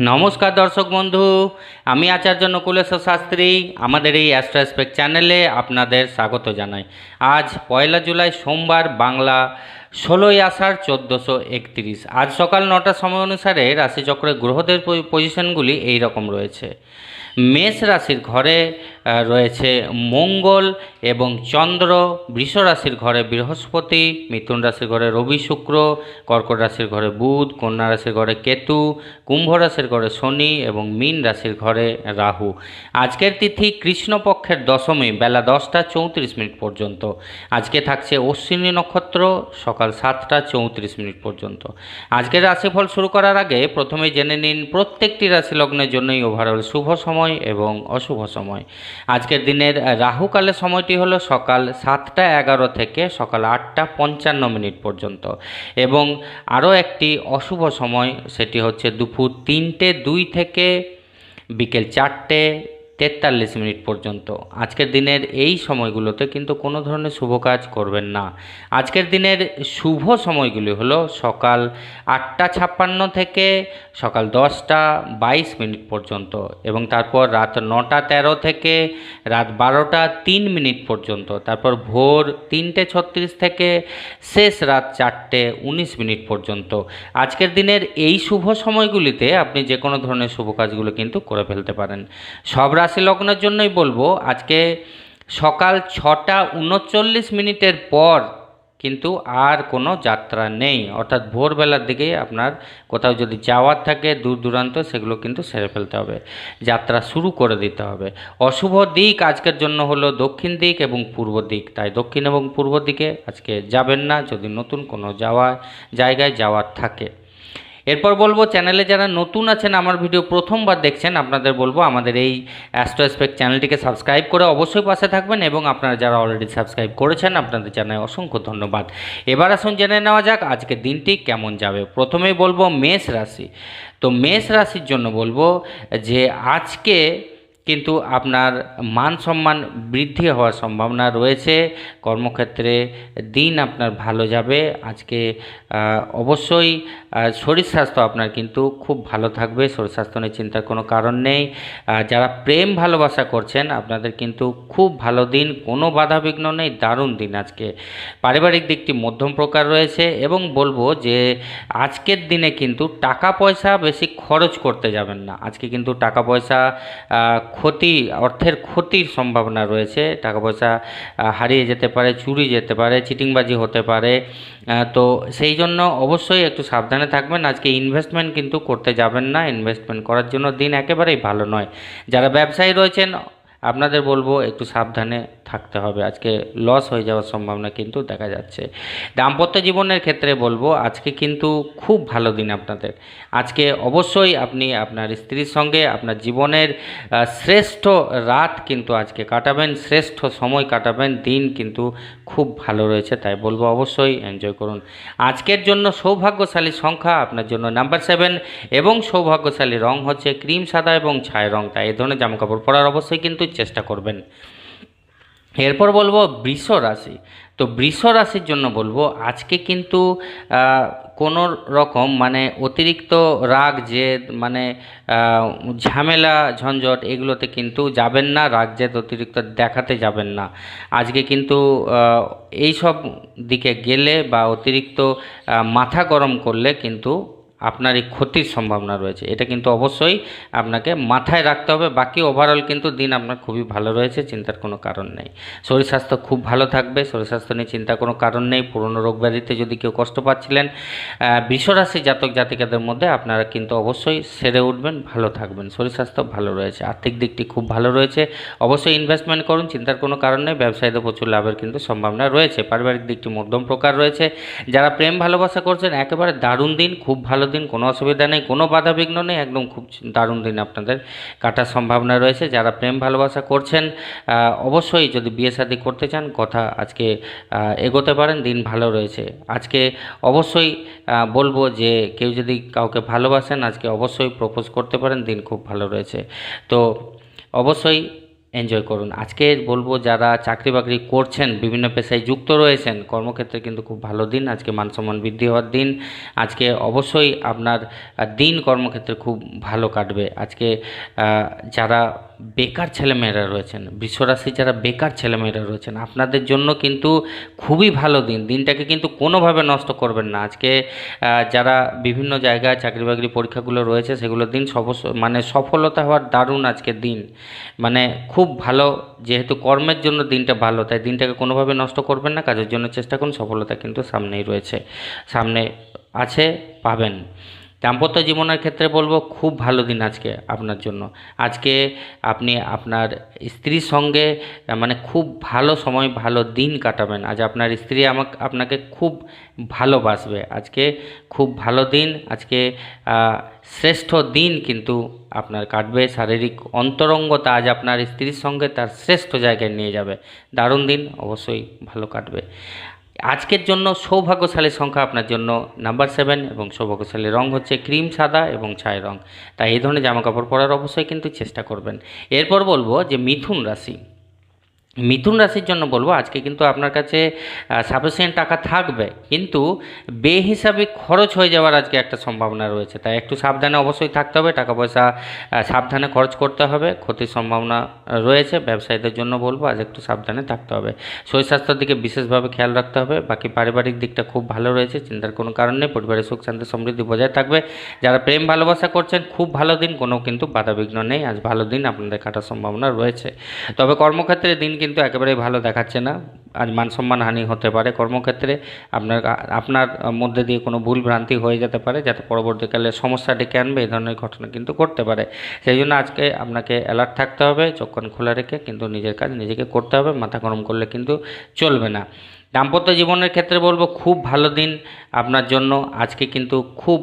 নমস্কার দর্শক বন্ধু, আমি আচার্য নকুলেশ্বর শাস্ত্রী, আমাদের এই অ্যাস্ট্রাসপেক চ্যানেলে আপনাদের স্বাগত জানাই। আজ পয়লা জুলাই সোমবার বাংলা ষোলোই আষাঢ় চোদ্দোশো একত্রিশ। আজ সকাল নটার সময় অনুসারে রাশিচক্রের গ্রহদের পজি- পজিশনগুলি এই রকম রয়েছে। মেষ রাশির ঘরে রয়েছে মঙ্গল এবং চন্দ্র, বৃষ রাশির ঘরে বৃহস্পতি, মিথুন রাশির ঘরে রবি শুক্র, কর্কট রাশির ঘরে বুধ, কন্যা রাশির ঘরে কেতু, কুম্ভ রাশির ঘরে শনি এবং মীন রাশির ঘরে রাহু। আজকের তিথি কৃষ্ণপক্ষের দশমী, বেলা দশটা চৌত্রিশ মিনিট পর্যন্ত। আজকে থাকছে অশ্বিনী নক্ষত্র, সকাল সাতটা চৌত্রিশ মিনিট পর্যন্ত। আজকের রাশিফল শুরু করার আগে প্রথমে জেনে নিন প্রত্যেকটি রাশি লগ্নের জন্যই ওভারঅল শুভ সময় এবং অশুভ সময়। আজকের দিনের রাহুকালের সময়টি হল সকাল সাতটা এগারো থেকে সকাল আটটা পঞ্চান্ন মিনিট পর্যন্ত। এবং আরও একটি অশুভ সময়, সেটি হচ্ছে দুপুর তিনটে দুই থেকে বিকেল চারটে তেতাল্লিশ মিনিট পর্যন্ত। আজকের দিনের এই সময়গুলোতে কিন্তু কোনো ধরনের শুভ কাজ করবেন না। আজকের দিনের শুভ সময়গুলি হলো সকাল আটটা ছাপ্পান্ন থেকে সকাল দশটা বাইশ মিনিট পর্যন্ত এবং তারপর রাত নটা তেরো থেকে রাত বারোটা তিন মিনিট পর্যন্ত, তারপর ভোর তিনটে ছত্রিশ থেকে শেষ রাত চারটে উনিশ মিনিট পর্যন্ত। আজকের দিনের এই শুভ সময়গুলিতে আপনি যে কোনো ধরনের শুভ কাজগুলো কিন্তু করে ফেলতে পারেন। সব রাশি লগ্নের জন্যই বলব, আজকে সকাল ছটা উনচল্লিশ মিনিটের পর কিন্তু আর কোনো যাত্রা নেই। অর্থাৎ ভোরবেলার দিকেই আপনার কোথাও যদি যাওয়ার থাকে দূর দূরান্ত, সেগুলো কিন্তু সেরে ফেলতে হবে। যাত্রা শুরু করে দিতে হবে। অশুভ দিক আজকের জন্য হলো দক্ষিণ দিক এবং পূর্ব দিক। তাই দক্ষিণ এবং পূর্ব দিকে আজকে যাবেন না, যদি নতুন কোনো যাওয়া জায়গায় যাওয়ার থাকে। এরপর বলব চ্যানেলে যারা নতুন আছেন, আমার ভিডিও প্রথমবার দেখছেন, আপনাদের বলব আমাদের এই অ্যাস্ট্রোস্পেক চ্যানেলটিকে সাবস্ক্রাইব করে অবশ্যই পাশে থাকবেন এবং আপনারা যারা অলরেডি সাবস্ক্রাইব করেছেন, আপনাদের জানাই অসংখ্য ধন্যবাদ। এবার আসুন, জেনে নেওয়া যাক আজকের দিনটি কেমন যাবে। প্রথমেই বলব, মেষ রাশি। তো মেষ রাশির জন্য বলব যে, আজকে কিন্তু আপনার মান সম্মান বৃদ্ধি হওয়ার সম্ভাবনা রয়েছে। কর্মক্ষেত্রে দিন আপনার ভালো যাবে। আজকে অবশ্যই শরীর স্বাস্থ্য আপনার কিন্তু খুব ভালো থাকবে। শরীর স্বাস্থ্য নিয়ে চিন্তার কোনো কারণ নেই। যারা প্রেম ভালোবাসা করছেন, আপনাদের কিন্তু খুব ভালো দিন। কোনো বাধা বিঘ্ন নেই। দারুণ দিন আজকে। পারিবারিক দিকটি মধ্যম প্রকার রয়েছে এবং বলব যে, আজকের দিনে কিন্তু টাকা পয়সা বেশি খরচ করতে যাবেন না। আজকে কিন্তু টাকা পয়সা ক্ষতি, অর্থের ক্ষতির সম্ভাবনা রয়েছে। টাকা পয়সা হারিয়ে যেতে পারে, চুরি যেতে পারে, চিটিংবাজি হতে পারে। তো সেই জন্য অবশ্যই একটু সাবধানে থাকবেন। আজকে ইনভেস্টমেন্ট কিন্তু করতে যাবেন না। ইনভেস্টমেন্ট করার জন্য দিন একেবারেই ভালো নয়। যারা ব্যবসায়ী রয়েছেন, আপনাদের বলব একটু সাবধানে থাকতে হবে। আজকে লস হয়ে যাওয়ার সম্ভাবনা কিন্তু দেখা যাচ্ছে। দাম্পত্য জীবনের ক্ষেত্রে বলব, আজকে কিন্তু খুব ভালো দিন আপনাদের। আজকে অবশ্যই আপনি আপনার স্ত্রীর সঙ্গে আপনার জীবনের শ্রেষ্ঠ রাত কিন্তু আজকে কাটাবেন, শ্রেষ্ঠ সময় কাটাবেন, দিন কিন্তু খুব ভালো রয়েছে, তাই বলব অবশ্যই এনজয় করুন। আজকের জন্য সৌভাগ্যশালী সংখ্যা আপনার জন্য নাম্বার সেভেন এবং সৌভাগ্যশালী রং হচ্ছে ক্রিম সাদা এবং ছায় রং, তাই এ ধরনের জামাকাপড় পরার অবশ্যই কিন্তু চেষ্টা করবেন। এরপর বলব বৃষ রাশি। তো বৃষ রাশির জন্য বলব, আজকে কিন্তু কোনো রকম মানে অতিরিক্ত রাগ, জেদ মানে ঝামেলা, ঝঞ্ঝট এগুলোতে কিন্তু যাবেন না, রাগ, জেদ অতিরিক্ত দেখাতে যাবেন না। আজকে কিন্তু এই সব দিকে গেলে বা অতিরিক্ত মাথা গরম করলে কিন্তু আপনার এই ক্ষতির সম্ভাবনা রয়েছে। এটা কিন্তু অবশ্যই আপনাকে মাথায় রাখতে হবে। বাকি ওভারঅল কিন্তু দিন আপনার খুবই ভালো রয়েছে, চিন্তার কোনো কারণ নেই। শরীর স্বাস্থ্য খুব ভালো থাকবে, শরীর স্বাস্থ্য নিয়ে চিন্তার কোনো কারণ নেই। পুরনো রোগ ব্যাধিতে যদি কেউ কষ্ট পাচ্ছিলেন বিশ্বরাশি জাতক জাতিকাদের মধ্যে আপনারা কিন্তু অবশ্যই সেরে উঠবেন, ভালো থাকবেন। শরীর স্বাস্থ্য ভালো রয়েছে, আর্থিক দিকটি খুব ভালো রয়েছে। অবশ্যই ইনভেস্টমেন্ট করুন, চিন্তার কোনো কারণ নেই। ব্যবসায়ীদের প্রচুর লাভের কিন্তু সম্ভাবনা রয়েছে। পারিবারিক দিকটি মধ্যম প্রকার রয়েছে। যারা প্রেম ভালোবাসা করছেন, একেবারে দারুণ দিন, খুব ভালো দিন কোনো অসুবিধা নেই, কোনো বাধা বিঘ্ন নেই, একদম খুব দারুণ দিন আপনাদের কাটার সম্ভাবনা রয়েছে। যারা প্রেম ভালোবাসা করছেন অবশ্যই যদি বিয়ে শাদী করতে চান, কথা আজকে এগোতে পারেন, দিন ভালো রয়েছে। আজকে অবশ্যই বলব যে কেউ যদি কাউকে ভালোবাসেন, আজকে অবশ্যই প্রপোজ করতে পারেন, দিন খুব ভালো রয়েছে। তো অবশ্যই এনজয় করুন। আজকে বলব যারা চাকরি বাকরি করছেন, বিভিন্ন পেশায় যুক্ত রয়েছেন, কর্মক্ষেত্রে কিন্তু খুব ভালো দিন, আজকে মান সম্মান বৃদ্ধি হওয়ার দিন। আজকে অবশ্যই আপনার দিন কর্মক্ষেত্রে খুব ভালো কাটবে। আজকে যারা বেকার ছেলেমেয়েরা রয়েছেন, বিশ্বরাশি যারা বেকার ছেলেমেয়েরা রয়েছেন, আপনাদের জন্য কিন্তু খুবই ভালো দিন। দিনটাকে কিন্তু কোনোভাবে নষ্ট করবেন না। আজকে যারা বিভিন্ন জায়গায় চাকরি বাকরি পরীক্ষাগুলো রয়েছে সেগুলোর দিন সব মানে সফলতা হওয়ার দারুণ আজকে দিন। মানে খুব ভালো, যেহেতু কর্মের জন্য দিনটা ভালো, তাই দিনটাকে কোনোভাবে নষ্ট করবেন না। কাজের জন্য চেষ্টা করুন, সফলতা কিন্তু সামনেই রয়েছে। সামনে আছে, পাবেন। দাম্পত্য জীবনের ক্ষেত্রে বলব খুব ভালো দিন আজকে আপনার জন্য। আজকে আপনি আপনার স্ত্রীর সঙ্গে মানে খুব ভালো সময়, ভালো দিন কাটাবেন। আজ আপনার স্ত্রী আমাকে, আপনাকে খুব ভালোবাসবে। আজকে খুব ভালো দিন, আজকে শ্রেষ্ঠ দিন কিন্তু আপনার কাটবে। শারীরিক অন্তরঙ্গতা আজ আপনার স্ত্রীর সঙ্গে তার শ্রেষ্ঠ জায়গায় নিয়ে যাবে। দারুণ দিন, অবশ্যই ভালো কাটবে। আজকের জন্য সৌভাগ্যশালী সংখ্যা আপনার জন্য নাম্বার সেভেন এবং সৌভাগ্যশালী রং হচ্ছে ক্রিম সাদা এবং ছাই রং। তাই এই ধরনের জামাকাপড় পরার অবশ্যই কিন্তু চেষ্টা করবেন। এরপর বলব যে মিথুন রাশি। মিথুন রাশির জন্য বলব, আজকে কিন্তু আপনার কাছে সাফিসিয়েন্ট টাকা থাকবে। কিন্তু বে হিসাবে খরচ হয়ে যাওয়ার আজকে একটা সম্ভাবনা রয়েছে। তাই একটু সাবধানে অবশ্যই থাকতে হবে, টাকা পয়সা সাবধানে খরচ করতে হবে। ক্ষতির সম্ভাবনা রয়েছে, ব্যবসায়ীদের জন্য বলব, আজ একটু সাবধানে থাকতে হবে। শরীর স্বাস্থ্যের দিকে বিশেষভাবে খেয়াল রাখতে হবে। বাকি পারিবারিক দিকটা খুব ভালো রয়েছে, চিন্তার কোনো কারণ নেই, পরিবারের সুখ শান্তি সমৃদ্ধি বজায় থাকবে। যারা প্রেম ভালোবাসা করছেন, খুব ভালো দিন, কোনো কিন্তু বাধাবিঘ্ন নেই। আজ ভালো দিন, আপনাদের কাটার সম্ভাবনা রয়েছে। তবে কর্মক্ষেত্রে দিন কিন্তু একেবারেই ভালো দেখাচ্ছে না। আজ মান সম্মান হানি হতে পারে। কর্মক্ষেত্রে আপনার আপনার মধ্যে দিয়ে কোনো ভুল ভ্রান্তি হয়ে যেতে পারে, যাতে পরবর্তীকালে সমস্যা ডেকে আনবে এই ধরনের ঘটনা কিন্তু ঘটতে পারে। সেই জন্য আজকে আপনাকে অ্যালার্ট থাকতে হবে কান খোলা রেখে কিন্তু নিজের কাজ নিজেকে করতে হবে, মাথা গরম করলে কিন্তু চলবে না। দাম্পত্য জীবনের ক্ষেত্রে বলব, খুব ভালো দিন আপনার জন্য। আজকে কিন্তু খুব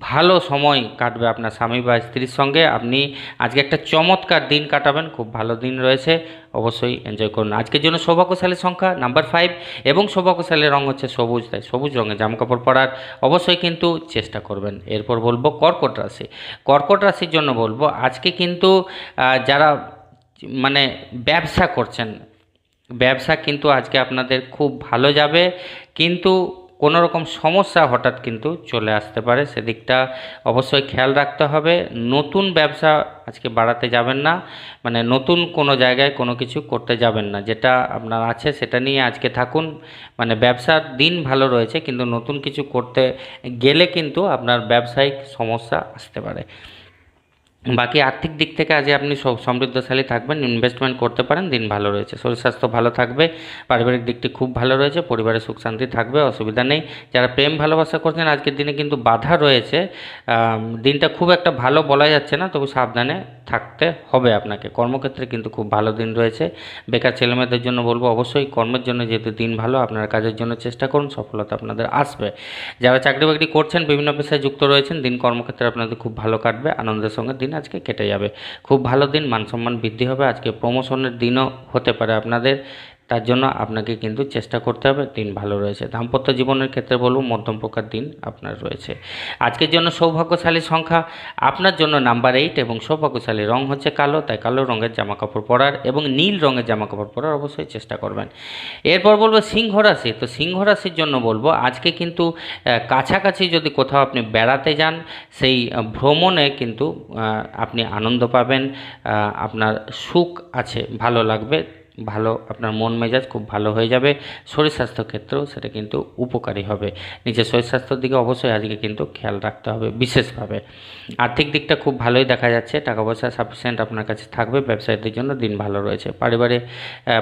ভালো সময় কাটবে আপনার স্বামী বা স্ত্রীর সঙ্গে। আপনি আজকে একটা চমৎকার দিন কাটাবেন, খুব ভালো দিন রয়েছে, অবশ্যই এনজয় করুন। আজকের জন্য সৌভাগ্যশালী সংখ্যা নাম্বার ফাইভ এবং সৌভাগ্যশালী রং হচ্ছে সবুজ, তাই সবুজ রঙের জামাকাপড় পরার অবশ্যই কিন্তু চেষ্টা করবেন। এরপর বলব কর্কট রাশি। কর্কট রাশির জন্য বলব, আজকে কিন্তু যারা মানে ব্যবসা করছেন, ব্যবসা কিন্তু আজকে আপনাদের খুব ভালো যাবে। কিন্তু কোনো রকম সমস্যা হঠাৎ কিন্তু চলে আসতে পারে, সেদিকটা অবশ্যই খেয়াল রাখতে হবে। নতুন ব্যবসা আজকে বাড়াতে যাবেন না মানে নতুন কোনো জায়গায় কোনো কিছু করতে যাবেন না। যেটা আপনার আছে সেটা নিয়ে আজকে থাকুন। মানে ব্যবসার দিন ভালো রয়েছে, কিন্তু নতুন কিছু করতে গেলে কিন্তু আপনার ব্যবসায়িক সমস্যা আসতে পারে। বাকি আর্থিক দিক থেকে আজ আপনি সমৃদ্ধশালী থাকবেন ইনভেস্টমেন্ট করতে পারেন, দিন ভালো রয়েছে। শরীর স্বাস্থ্য ভালো থাকবে, পারিবারিক দিকটি খুব ভালো রয়েছে, পরিবারে সুখ শান্তি থাকবে, অসুবিধা নেই। যারা প্রেম ভালোবাসা করছেন, আজকের দিনে কিন্তু বাধা রয়েছে। দিনটা খুব একটা ভালো বলা যাচ্ছে না, তবু সাবধানে থাকতে হবে আপনাকে। কর্মক্ষেত্রে কিন্তু খুব ভালো দিন রয়েছে। বেকার ছেলেমেয়েদের জন্য বলব অবশ্যই কর্মের জন্য যেহেতু দিন ভালো, আপনার কাজের জন্য চেষ্টা করুন, সফলতা আপনাদের আসবে। যারা চাকরি বাকরি করছেন, বিভিন্ন পেশায় যুক্ত রয়েছেন, দিন কর্মক্ষেত্রে আপনাদের খুব ভালো কাটবে, আনন্দের সঙ্গে দিন আজকে কেটে যাবে। খুব ভালো দিন, মান সম্মান বৃদ্ধি হবে, আজকে প্রমোশনের দিনও হতে পারে আপনাদের। তার জন্য আপনাকে কিন্তু চেষ্টা করতে হবে, দিন ভালো রয়েছে। দাম্পত্য জীবনের ক্ষেত্রে বলব মধ্যম প্রকার দিন আপনার রয়েছে। আজকের জন্য সৌভাগ্যশালী সংখ্যা। আপনার জন্য নাম্বার এইট এবং সৌভাগ্যশালী রং হচ্ছে কালো, তাই কালো রঙের জামা কাপড় পরার এবং নীল রঙের জামা কাপড় পরার অবশ্যই চেষ্টা করবেন। এরপর বলব সিংহ রাশি। তো সিংহ রাশির জন্য বলব, আজকে কিন্তু কাছাকাছি যদি কোথাও আপনি বেড়াতে যান, সেই ভ্রমণে কিন্তু আপনি আনন্দ পাবেন আপনার সুখ আছে, ভালো লাগবে। ভালো, আপনার মন মেজাজ খুব ভালো হয়ে যাবে। শরীর স্বাস্থ্য ক্ষেত্রেও সেটা কিন্তু উপকারী হবে। নিজের শরীর স্বাস্থ্যের দিকে অবশ্যই আজকে কিন্তু খেয়াল রাখতে হবে বিশেষভাবে। আর্থিক দিকটা খুব ভালোই দেখা যাচ্ছে টাকা পয়সা সাফিসিয়েন্ট আপনার কাছে থাকবে, ব্যবসায়ীদের জন্য দিন ভালো রয়েছে। পারিবারিক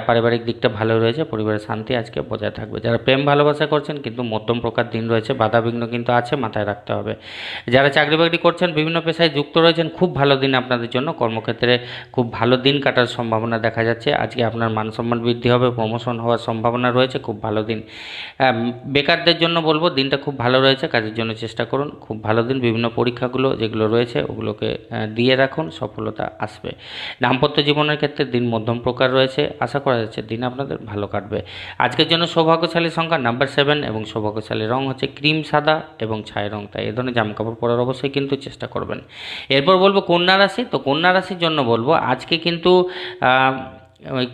পারিবারিক দিকটা ভালো রয়েছে, পরিবারের শান্তি আজকে বজায় থাকবে। যারা প্রেম ভালোবাসা করছেন কিন্তু মধ্যম প্রকার দিন রয়েছে, বাধাবিঘ্ন কিন্তু আছে, মাথায় রাখতে হবে। যারা চাকরি বাকরি করছেন, বিভিন্ন পেশায় যুক্ত রয়েছেন, খুব ভালো দিন আপনাদের জন্য। কর্মক্ষেত্রে খুব ভালো দিন কাটার সম্ভাবনা দেখা যাচ্ছে। আজকে আপনার আপনার মান সম্মান বৃদ্ধি হবে প্রমোশন হওয়ার সম্ভাবনা রয়েছে, খুব ভালো দিন। বেকারদের জন্য বলব, দিনটা খুব ভালো রয়েছে, কাজের জন্য চেষ্টা করুন, খুব ভালো দিন, বিভিন্ন পরীক্ষাগুলো যেগুলো রয়েছে, ওগুলোকে দিয়ে রাখুন, সফলতা আসবে। দাম্পত্য জীবনের ক্ষেত্রে দিন মধ্যম প্রকার রয়েছে, আশা করা যাচ্ছে দিন আপনাদের ভালো কাটবে। আজকের জন্য সৌভাগ্যশালী সংখ্যা নাম্বার সেভেন এবং সৌভাগ্যশালী রং হচ্ছে ক্রিম সাদা এবং ছাই রং, তাই এ ধরনের জামাকাপড় পরার অবশ্যই কিন্তু চেষ্টা করবেন। এরপর বলব, কন্যা রাশি, তো কন্যা রাশির জন্য বলব, আজকে কিন্তু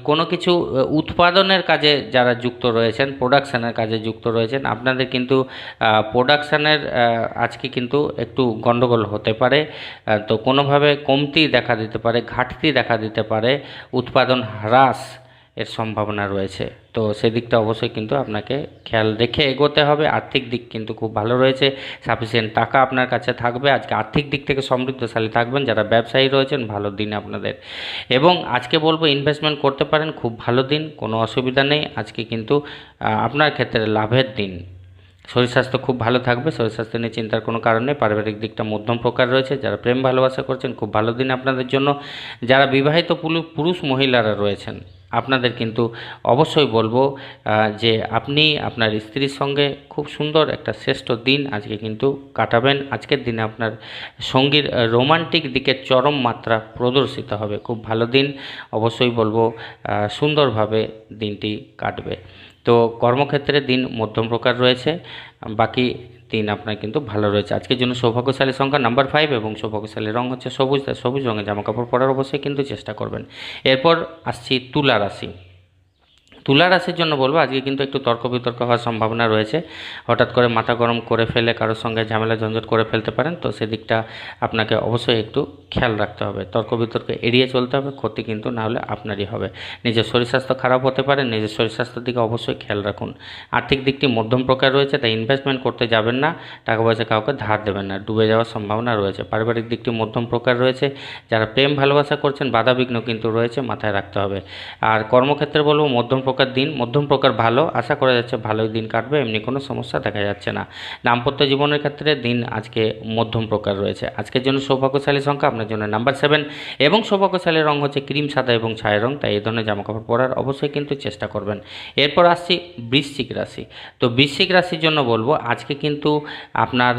কোনো কিছু উৎপাদনের কাজে যারা যুক্ত রয়েছেন প্রোডাকশানের কাজে যুক্ত রয়েছেন, আপনাদের কিন্তু প্রোডাকশানের আজকে কিন্তু একটু গণ্ডগোল হতে পারে। তো কোনোভাবে কমতি দেখা দিতে পারে, ঘাটতি দেখা দিতে পারে, উৎপাদন হ্রাস এর সম্ভাবনা রয়েছে। তো সেদিকটা অবশ্যই কিন্তু আপনাকে খেয়াল রেখে এগোতে হবে। আর্থিক দিক কিন্তু খুব ভালো রয়েছে। সাফিসিয়েন্ট টাকা আপনার কাছে থাকবে। আজকে আর্থিক দিক থেকে সমৃদ্ধশালী থাকবেন। যারা ব্যবসায়ী রয়েছেন, ভালো দিন আপনাদের। এবং আজকে বলব ইনভেস্টমেন্ট করতে পারেন। খুব ভালো দিন, কোনো অসুবিধা নেই। আজকে কিন্তু আপনার ক্ষেত্রে লাভের দিন। শরীর স্বাস্থ্য খুব ভালো থাকবে। শরীর স্বাস্থ্য নিয়ে চিন্তার কোনো কারণ নেই। পারিবারিক দিকটা মধ্যম প্রকার রয়েছে। যারা প্রেম ভালোবাসা করছেন, খুব ভালো দিন আপনাদের জন্য। যারা বিবাহিত পুরুষ মহিলারা রয়েছেন আপনাদের কিন্তু অবশ্যই বলব যে আপনি আপনার স্ত্রীর সঙ্গে খুব সুন্দর একটা শ্রেষ্ঠ দিন আজকে কিন্তু কাটাবেন। আজকের দিনে আপনার সঙ্গীর রোমান্টিক দিকের চরম মাত্রা প্রদর্শিত হবে। খুব ভালো দিন, অবশ্যই বলব সুন্দরভাবে দিনটি কাটবে। তো কর্মক্ষেত্রে দিন মধ্যম প্রকার রয়েছে, বাকি দিন আপনার কিন্তু ভালো রয়েছে। আজকের জন্য সৌভাগ্যশালী সংখ্যা নাম্বার ফাইভ এবং সৌভাগ্যশালী রং হচ্ছে সবুজ সবুজ রঙের জামাকাপড় পরার অবশ্যই কিন্তু চেষ্টা করবেন। এরপর আসছি তুলা রাশি। তুলা রাশির জন্য বলব, আজকে কিন্তু একটু তর্ক বিতর্ক হওয়ার সম্ভাবনা রয়েছে। হঠাৎ করে মাথা গরম করে ফেলে কারোর সঙ্গে ঝামেলা, ঝঞ্ঝট করে ফেলতে পারেন, তো সেদিকটা আপনাকে অবশ্যই একটু খেয়াল রাখতে হবে। তর্ক বিতর্ক এড়িয়ে চলতে হবে, ক্ষতি কিন্তু না হলে আপনারই হবে। নিজের শরীর স্বাস্থ্য খারাপ হতে পারে, নিজের শরীর স্বাস্থ্যের দিকে অবশ্যই খেয়াল রাখুন। আর্থিক দিকটি মধ্যম প্রকার রয়েছে, তাই ইনভেস্টমেন্ট করতে যাবেন না, টাকা পয়সা কাউকে ধার দেবেন না, ডুবে যাওয়ার সম্ভাবনা রয়েছে। পারিবারিক দিকটি মধ্যম প্রকার রয়েছে, যারা প্রেম ভালোবাসা করছেন, বাধাবিঘ্ন কিন্তু রয়েছে, মাথায় রাখতে হবে। আর কর্মক্ষেত্রে বলব, মধ্যম প্রকার দিন, মধ্যম প্রকার ভালো, আশা করা যাচ্ছে ভালোই দিন কাটবে, এমনি কোনো সমস্যা দেখা যাচ্ছে না। দাম্পত্য জীবনের ক্ষেত্রে দিন আজকে মধ্যম প্রকার রয়েছে। আজকের জন্য সৌভাগ্যশালী সংখ্যা আপনার জন্য নাম্বার সেভেন এবং সৌভাগ্যশালী রং হচ্ছে ক্রিম সাদা এবং ছায়া রং, তাই এই ধরনের জামাকাপড় পরার অবশ্যই কিন্তু চেষ্টা করবেন। এরপর আসছি বৃশ্চিক রাশি। তো বৃশ্চিক রাশির জন্য বলব, আজকে কিন্তু আপনার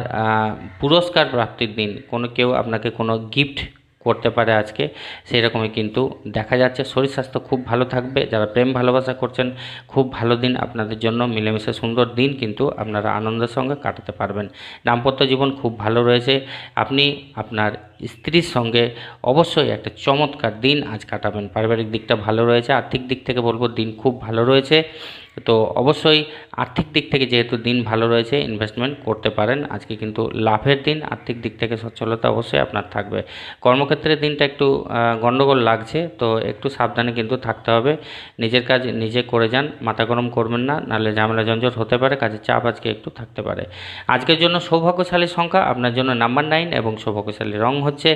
পুরস্কার প্রাপ্তির দিন। কোনো কেউ আপনাকে কোনো গিফট করতে পারে আজকে সেই রকমই কিন্তু দেখা যাচ্ছে। শরীর স্বাস্থ্য খুব ভালো থাকবে, যারা প্রেম ভালোবাসা করছেন, খুব ভালো দিন আপনাদের জন্য। মিলেমিশে সুন্দর দিন কিন্তু আপনারা আনন্দের সঙ্গে কাটাতে পারবেন। দাম্পত্য জীবন খুব ভালো রয়েছে। আপনি আপনার স্ত্রীর সঙ্গে অবশ্যই একটা চমৎকার দিন আজ কাটাবেন। পারিবারিক দিকটা ভালো রয়েছে, আর্থিক দিক থেকে বলব দিন খুব ভালো রয়েছে। তো অবশ্যই আর্থিক দিক থেকে যেহেতু দিন ভালো রয়েছে ইনভেস্টমেন্ট করতে পারেন। আজকে কিন্তু লাভের দিন, আর্থিক দিক থেকে সচ্ছলতা অবশ্যই আপনার থাকবে। কর্মক্ষেত্রে দিনটা একটু গণ্ডগোল লাগছে, তো একটু সাবধানে কিন্তু থাকতে হবে। নিজের কাজ নিজে করে যান, মাথা গরম করবেন না, নাহলে ঝামেলা ঝঞ্ঝট হতে পারে, কাজের চাপ আজকে একটু থাকতে পারে। আজকের জন্য সৌভাগ্যশালী সংখ্যা, আপনার জন্য নাম্বার নাইন এবং সৌভাগ্যশালী রং হচ্ছে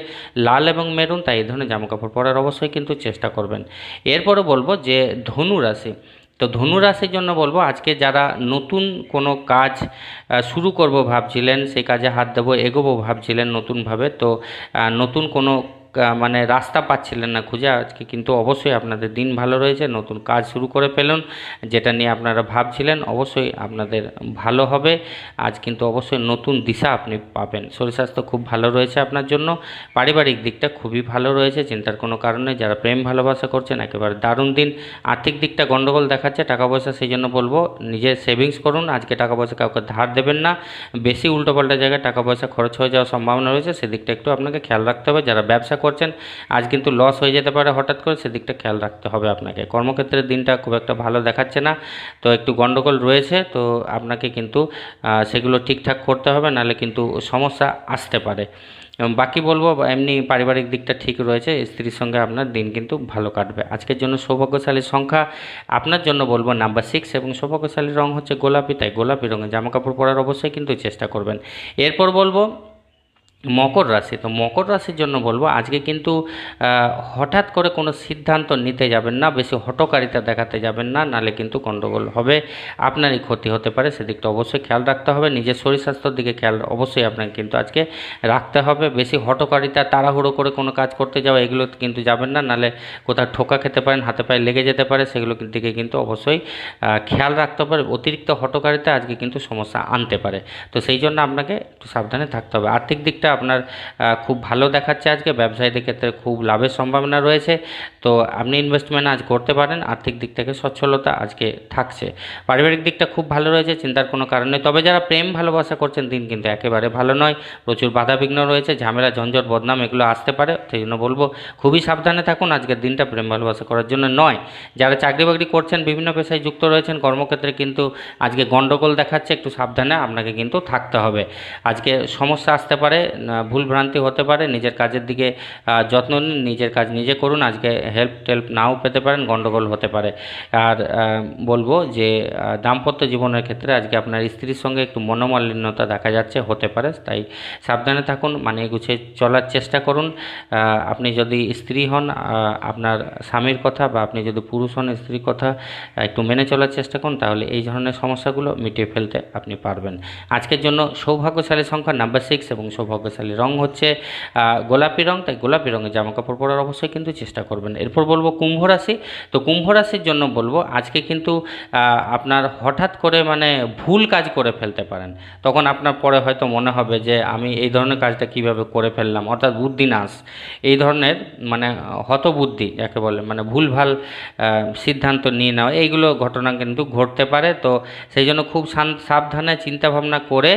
লাল এবং মেরুন, তাই এই ধরনের জামাকাপড় পরার অবশ্যই কিন্তু চেষ্টা করবেন। এরপরে বলব যে ধনু রাশি। তো ধনু রাশির জন্য বলব, আজকে যারা নতুন কোনো কাজ শুরু করব ভাবছিলেন, সেই কাজে হাত দেবো, এগোবো ভাবছিলেন নতুনভাবে, তো নতুন কোনো মানে রাস্তা পাচ্ছিলেন না খুঁজে আজকে, কিন্তু অবশ্যই আপনাদের দিন ভালো রয়েছে, নতুন কাজ শুরু করে ফেলুন, যেটা নিয়ে আপনারা ভাবছিলেন, অবশ্যই আপনাদের ভালো হবে। আজ কিন্তু অবশ্যই নতুন দিশা আপনি পাবেন। শরীর স্বাস্থ্য খুব ভালো রয়েছে আপনার জন্য, পারিবারিক দিকটা খুবই ভালো রয়েছে, চিন্তার কোনো কারণে যারা প্রেম ভালোবাসা করছেন, একেবারে দারুণ দিন। আর্থিক দিকটা গন্ডগোল দেখাচ্ছে, টাকা পয়সা সেই জন্য বলব নিজে সেভিংস করুন, আজকে টাকা পয়সা কাউকে ধার দেবেন না, বেশি উল্টোপাল্টা জায়গায় টাকা পয়সা খরচ হয়ে যাওয়ার সম্ভাবনা রয়েছে, সেদিকটা একটু আপনাকে খেয়াল রাখতে হবে, যারা ব্যবসা করছেন, আজ কিন্তু লস হয়ে যেতে পারে হঠাৎ করে, সেদিকটা খেয়াল রাখতে হবে আপনাকে। কর্মক্ষেত্রের দিনটা খুব একটা ভালো দেখাচ্ছে না, তো একটু গন্ডগোল রয়েছে, তো আপনাকে কিন্তু সেগুলো ঠিকঠাক করতে হবে, নাহলে কিন্তু সমস্যা আসতে পারে। বাকি বলব, এমনি পারিবারিক দিকটা ঠিক রয়েছে, স্ত্রীর সঙ্গে আপনার দিন কিন্তু ভালো কাটবে। আজকের জন্য সৌভাগ্যশালী সংখ্যা আপনার জন্য বলব নাম্বার সিক্স এবং সৌভাগ্যশালী রং হচ্ছে গোলাপি, তাই গোলাপি রঙের জামাকাপড় পরার অবশ্যই কিন্তু চেষ্টা করবেন। এরপর বলব মকর রাশি, তো মকর রাশির জন্য বলব আজকে কিন্তু হঠাৎ করে কোনো সিদ্ধান্ত নিতে যাবেন না, বেশি হটকারিতা দেখাতে যাবেন না, নালে কিন্তু গণ্ডগোল হবে, আপনারই ক্ষতি হতে পারে, সেদিকটা অবশ্যই খেয়াল রাখতে হবে, নিজের শরীর স্বাস্থ্যের দিকে খেয়াল অবশ্যই আপনাকে কিন্তু আজকে রাখতে হবে, বেশি হটকারিতা, তাড়াহুড়ো করে কোনো কাজ করতে যাওয়া, এগুলো কিন্তু যাবেন না, নালে কোথাও ঠোকা খেতে পারেন, হাতে পায়ে লেগে যেতে পারে, সেগুলো দিকে কিন্তু অবশ্যই খেয়াল রাখতে পারে অতিরিক্ত হটকারিতা আজকে কিন্তু সমস্যা আনতে পারে, তো সেই জন্য আপনাকে একটু সাবধানে থাকতে হবে, আর্থিক দিকটা আপনার খুব ভালো দেখাচ্ছে আজকে। ব্যবসায়ীদের ক্ষেত্রে খুব লাভের সম্ভাবনা রয়েছে। তো আপনি ইনভেস্টমেন্ট আজ করতে পারেন আর্থিক দিক থেকে সচ্ছলতা আজকে থাকছে। পারিবারিক দিকটা খুব ভালো রয়েছে চিন্তার কোনো কারণ নেই। তবে যারা প্রেম ভালোবাসা করছেন দিন কিন্তু একেবারে ভালো নয়। প্রচুর বাধাবিঘ্ন রয়েছে ঝামেলা ঝঞ্ঝট বদনাম এগুলো আসতে পারে। সেই জন্য বলব খুবই সাবধানে থাকুন আজকের দিনটা প্রেম ভালোবাসা করার জন্য নয়। যারা চাকরি বাকরি করছেন বিভিন্ন পেশায় যুক্ত রয়েছেন কর্মক্ষেত্রে কিন্তু আজকে গণ্ডগোল দেখাচ্ছে একটু সাবধানে আপনাকে কিন্তু থাকতে হবে। আজকে সমস্যা আসতে পারে না, ভুল ভ্রান্তি হতে পারে নিজের কাজের দিকে যত্ন নিন নিজের কাজ নিজে করুন আজকে হেল্প টেল্প নাও পেতে পারেন গণ্ডগোল হতে পারে। আর বলব যে দাম্পত্য জীবনের ক্ষেত্রে আজকে আপনার স্ত্রীর সঙ্গে একটু মনোমালিন্যতা দেখা যাচ্ছে, হতে পারে, তাই সাবধানে থাকুন মানে গুছিয়ে চলার চেষ্টা করুন। আপনি যদি স্ত্রী হন আপনার স্বামীর কথা বা আপনি যদি পুরুষ হন স্ত্রীর কথা একটু মেনে চলার চেষ্টা করুন, তাহলে এই ধরনের সমস্যাগুলো মিটিয়ে ফেলতে আপনি পারবেন। আজকের জন্য সৌভাগ্যশালী সংখ্যা নাম্বার সিক্স এবং সৌভাগ্যশালী রং হচ্ছে গোলাপি রং, তাই গোলাপি রঙের জামা কাপড় পরার অবশ্যই কিন্তু চেষ্টা করবেন। এরপর বলব কুম্ভ রাশি। তো কুম্ভ রাশির জন্য বলব, আজকে কিন্তু আপনার হঠাৎ করে মানে ভুল কাজ করে ফেলতে পারেন। তখন আপনার পরে হয়তো মনে হবে যে, আমি এই ধরনের কাজটা কীভাবে করে ফেললাম, অর্থাৎ বুদ্ধি নাশ এই ধরনের মানে হতবুদ্ধি, যাকে বলে মানে ভুলভাল সিদ্ধান্ত নিয়ে নেওয়া, এইগুলো ঘটনা কিন্তু ঘটতে পারে। তো সেই জন্য খুব সাবধানে চিন্তাভাবনা করে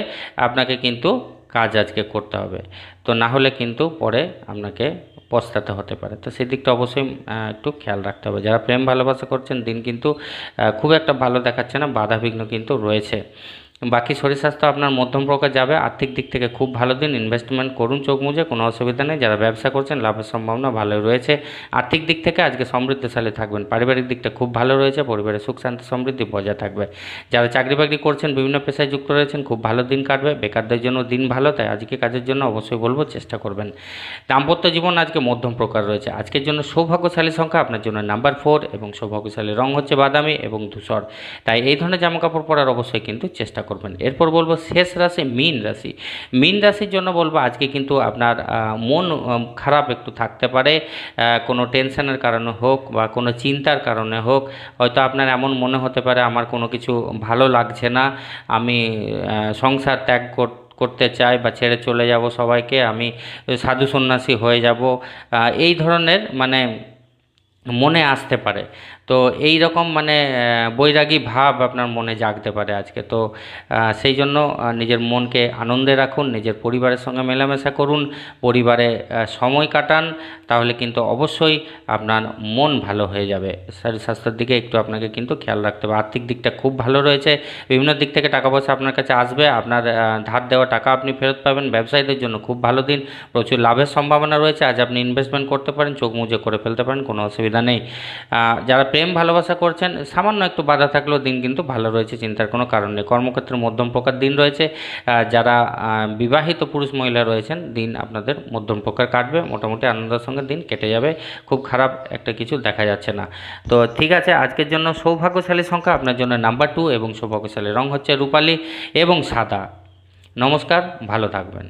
আপনাকে কিন্তু কাজ আজকে করতে হবে। তো না হলে কিন্তু পরে আপনাকে পস্তাতে হতে পারে। তো সেদিকটা অবশ্যই একটু খেয়াল রাখতে হবে। যারা প্রেম ভালোবাসা করছেন, দিন কিন্তু খুব একটা ভালো দেখাচ্ছে না, বাধাবিঘ্ন কিন্তু রয়েছে। বাকি শরীর স্বাস্থ্য আপনার মধ্যম প্রকার যাবে, আর্থিক দিক থেকে খুব ভালো দিন ইনভেস্টমেন্ট করুন, চোখ মুজে, কোনো অসুবিধা নেই। যারা ব্যবসা করছেন, লাভের সম্ভাবনা ভালোই রয়েছে। আর্থিক দিক থেকে আজকে সমৃদ্ধশালী থাকবেন। পারিবারিক দিকটা খুব ভালো রয়েছে, পরিবারের সুখ, শান্তি, সমৃদ্ধি বজায় থাকবে। যারা চাকরি বাকরি করছেন, বিভিন্ন পেশায় যুক্ত রয়েছেন, খুব ভালো দিন কাটবে। বেকারদের জন্য দিন ভালো, তাই আজকে কাজের জন্য অবশ্যই বলব, চেষ্টা করবেন। দাম্পত্য জীবন আজকে মধ্যম প্রকার রয়েছে। আজকের জন্য সৌভাগ্যশালী সংখ্যা, আপনার জন্য নাম্বার ফোর এবং সৌভাগ্যশালী রং হচ্ছে বাদামি এবং ধূসর। তাই এই ধরনের জামা কাপড় পরার অবশ্যই কিন্তু চেষ্টা করবেন। এরপর বলব শেষ রাশি মীন রাশি। মীন রাশির জন্য বলব আজকে কিন্তু আপনার মন খারাপ একটু থাকতে পারে। কোনো টেনশনের কারণে হোক বা কোনো চিন্তার কারণে হোক, হয়তো আপনার এমন মনে হতে পারে, আমার কোনো কিছু ভালো লাগছে না, আমি সংসার ত্যাগ কর- করতে চাই বা ছেড়ে চলে যাব সবাইকে, আমি সাধু সন্ন্যাসী হয়ে যাব। এই ধরনের মানে মনে আসতে পারে। তো এই রকম মানে বৈরাগী ভাব আপনার মনে জাগতে পারে আজকে। তো সেই জন্য নিজের মনকে আনন্দে রাখুন, নিজের পরিবারের সঙ্গে মেলামেশা করুন, পরিবারে সময় কাটান, তাহলে কিন্তু অবশ্যই আপনার মন ভালো হয়ে যাবে। শরীর স্বাস্থ্যের দিকে একটু আপনাকে কিন্তু খেয়াল রাখতে হবে। আর্থিক দিকটা খুব ভালো রয়েছে, বিভিন্ন দিক থেকে টাকা পয়সা আপনার কাছে আসবে, আপনার ধার দেওয়া টাকা আপনি ফেরত পাবেন, ব্যবসায়ীদের জন্য খুব ভালো দিন, প্রচুর লাভের সম্ভাবনা রয়েছে, আজ আপনি ইনভেস্টমেন্ট করতে পারেন, চোখ মুজে করে ফেলতে পারেন, কোনো অসুবিধা নেই। যারা প্রেম, ভালোবাসা করছেন, সামান্য একটু বাধা থাকলেও দিন কিন্তু ভালো রয়েছে, চিন্তার কোনো কারণ নেই। কর্মক্ষেত্রে মধ্যম প্রকার দিন রয়েছে। যারা বিবাহিত পুরুষ মহিলা রয়েছেন, দিন আপনাদের মধ্যম প্রকার কাটবে, মোটামুটি আনন্দের সঙ্গে দিন কেটে যাবে, খুব খারাপ একটা কিছু দেখা যাচ্ছে না। তো ঠিক আছে, আজকের জন্য সৌভাগ্যশালী সংখ্যা, আপনার জন্য নাম্বার টু এবং সৌভাগ্যশালী রং হচ্ছে রূপালী এবং সাদা। নমস্কার, ভালো থাকবেন।